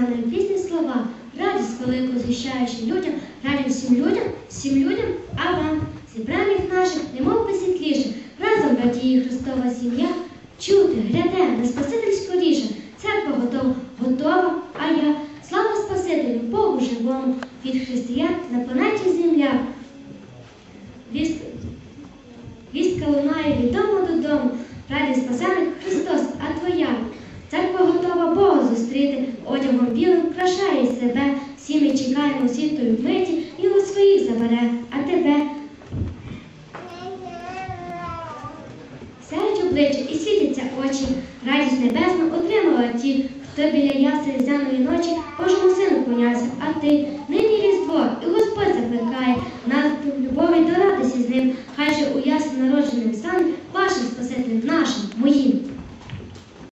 Будуть пісні слова, радість велику згощаючи людям, радість всім людям, всім людям, а вам, зібраних наших, немов би світліше, разом радіє Христова сім'я, чути, гляде, на Спаситель скоріше, церква готова, готова, а я, слава Спасителю, Богу живому, від християн на планеті земля. Віст- Вістка лунає від дому додому, Одягом білим вкрашає себе, всі ми чекаємо світою миті, він у своїх забере, а тебе. Сяють обличчя і світяться очі, радість небесну отримала ті, хто біля ясної зяної ночі кожному сину клонявся, а ти? Нині різдво, і Господь закликає, нас любові дорадися з ним, хай же у ясно народженим